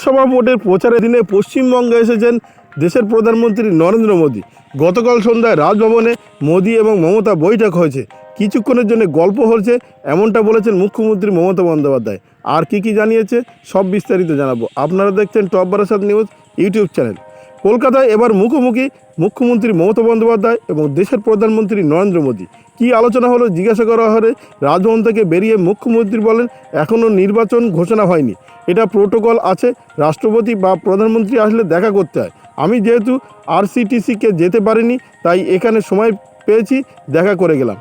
লোকসভা ভোটের প্রচারের দিনে পশ্চিমবঙ্গে এসেছেন দেশের প্রধানমন্ত্রী নরেন্দ্র মোদী। গতকাল সন্ধ্যায় রাজভবনে মোদী এবং মমতা বৈঠক হয়েছে। কিছুক্ষণের জন্য গল্প হয়েছে এমনটা বলেছেন মুখ্যমন্ত্রী মমতা বন্দ্যোপাধ্যায়। আর কি কি জানিয়েছে, সব বিস্তারিত জানাব। আপনারা দেখছেন top Barasat news YouTube channel. কলকাতায় এবার মুখোমুখি মুখ্যমন্ত্রী মমতা বন্দ্যোপাধ্যায় এবং দেশের প্রধানমন্ত্রী নরেন্দ্র মোদী। কী আলোচনা হলো জিজ্ঞাসা করা হলে রাজভবন থেকে বেরিয়ে মুখ্যমন্ত্রী বলেন এখনও নির্বাচন ঘোষণা হয়নি। এটা প্রোটোকল আছে, রাষ্ট্রপতি বা প্রধানমন্ত্রী আসলে দেখা করতে হয়। আমি যেহেতু আরসিটিসিকে যেতে পারিনি, তাই এখানে সময় পেয়েছি, দেখা করে গেলাম।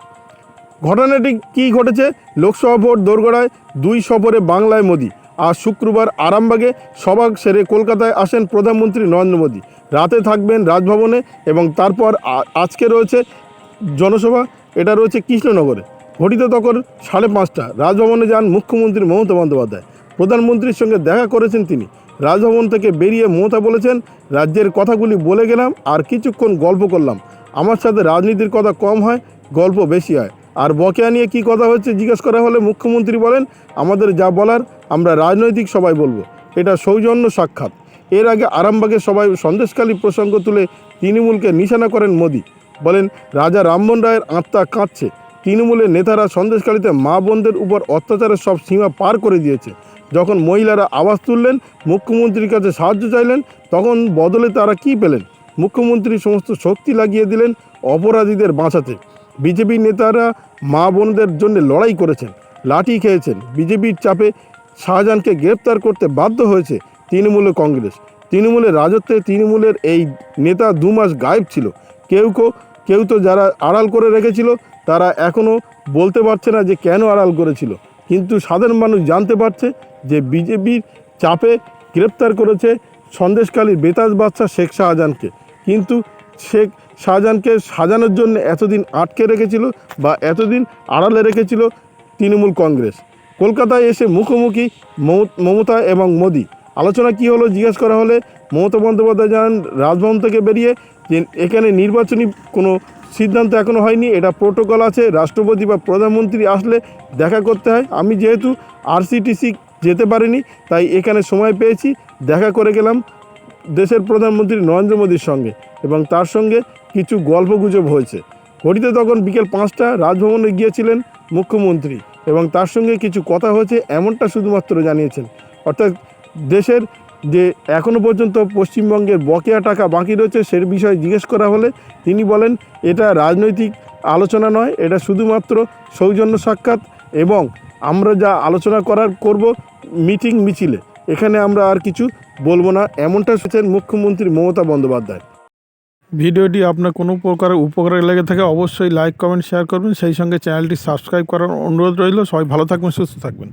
ঘটনাটি কী ঘটেছে? লোকসভা ভোট দোরগোড়ায় দুই সফরে বাংলায় মোদী, আর শুক্রবার আরামবাগে সভা সেরে কলকাতায় আসেন প্রধানমন্ত্রী নরেন্দ্র মোদী। রাতে থাকবেন রাজভবনে এবং তারপর আজকে রয়েছে জনসভা। এটা রয়েছে কৃষ্ণনগরে। ঘটিত তখন সাড়ে পাঁচটা। রাজভবনে যান মুখ্যমন্ত্রী মমতা বন্দ্যোপাধ্যায়। প্রধানমন্ত্রীর সঙ্গে দেখা করেছেন তিনি। রাজভবন থেকে বেরিয়ে মমতা বলেছেন, রাজ্যের কথাগুলি বলে গেলাম আর কিছুক্ষণ গল্প করলাম। আমার সাথে রাজনীতির কথা কম হয়, গল্প বেশি হয়। আর বকেয়া নিয়ে কি কথা হচ্ছে জিজ্ঞেস করা হলে মুখ্যমন্ত্রী বলেন, আমাদের যা বলার আমরা রাজনৈতিক সবাই বলব। এটা সৌজন্য সাক্ষাৎ। এর আগে আরামবাগে সবাই সন্দেশকালী প্রসঙ্গ তুলে তৃণমূলকে নিশানা করেন মোদী। বলেন, রাজা রামমোহন রায়ের আত্মা কাঁদছে। তৃণমূলের নেতারা সন্দেশকালীতে মা বোনদের উপর অত্যাচারের সব সীমা পার করে দিয়েছে। যখন মহিলারা আওয়াজ তুললেন, মুখ্যমন্ত্রীর কাছে সাহায্য চাইলেন, তখন বদলে তারা কি পেলেন? মুখ্যমন্ত্রী সমস্ত শক্তি লাগিয়ে দিলেন অপরাধীদের বাঁচাতে। বিজেপি নেতারা মা বোনদের জন্য লড়াই করেছেন, লাঠি খেয়েছেন। বিজেপির চাপে শাহজাহানকে গ্রেপ্তার করতে বাধ্য হয়েছে তৃণমূল কংগ্রেস। তৃণমূলের রাজত্বে তৃণমূলের এই নেতা দু মাস গায়েব ছিল। কেউ কেউ কেউ তো যারা আড়াল করে রেখেছিল, তারা এখনও বলতে পারছে না যে কেন আড়াল করেছিল। কিন্তু সাধারণ মানুষ জানতে পারছে যে বিজেপির চাপে গ্রেপ্তার করেছে সন্দেশকালীর বেতাজ বাদশাহ শেখ শাহজাহানকে। কিন্তু শেখ শাহজাহানকে সাজানোর জন্য এতদিন আটকে রেখেছিল বা এতদিন আড়ালে রেখেছিল তৃণমূল কংগ্রেস। কলকাতায় এসে মুখোমুখি মম- মমতা এবং মোদি। আলোচনা কি হলো জিজ্ঞেস করা হলে মমতা বন্দ্যোপাধ্যায় জানান, রাজভবন থেকে বেরিয়ে যে এখানে নির্বাচনী কোনো সিদ্ধান্ত এখনও হয়নি, এটা প্রোটোকল আছে, রাষ্ট্রপতি বা প্রধানমন্ত্রী আসলে দেখা করতে হয়। আমি যেহেতু আরসিটিসি যেতে পারিনি, তাই এখানে সময় পেয়েছি, দেখা করে গেলাম দেশের প্রধানমন্ত্রী নরেন্দ্র মোদীর সঙ্গে এবং তার সঙ্গে কিছু গল্পগুজব হয়েছে। ঘটিতে তখন বিকেল পাঁচটা রাজভবনে গিয়েছিলেন মুখ্যমন্ত্রী এবং তার সঙ্গে কিছু কথা হয়েছে, এমনটা শুধুমাত্র জানিয়েছেন। অর্থাৎ দেশের যে এখনও পর্যন্ত পশ্চিমবঙ্গের বকেয়া টাকা বাকি রয়েছে সে বিষয়ে জিজ্ঞেস করা হলে তিনি বলেন, এটা রাজনৈতিক আলোচনা নয়, এটা শুধুমাত্র সৌজন্য সাক্ষাৎ এবং আমরা যা আলোচনা করার করব মিটিং মিছিলে। এখানে আমরা আর কিছু বলব না, এমনটা শুনছেন মুখ্যমন্ত্রী মমতা বন্দ্যোপাধ্যায়। ভিডিওটি আপনার কোনো প্রকার উপকারে লেগে থাকে অবশ্যই লাইক, কমেন্ট, শেয়ার করবেন। সেই সঙ্গে চ্যানেলটি সাবস্ক্রাইব করার অনুরোধ রইল। সবাই ভালো থাকবেন, সুস্থ থাকবেন।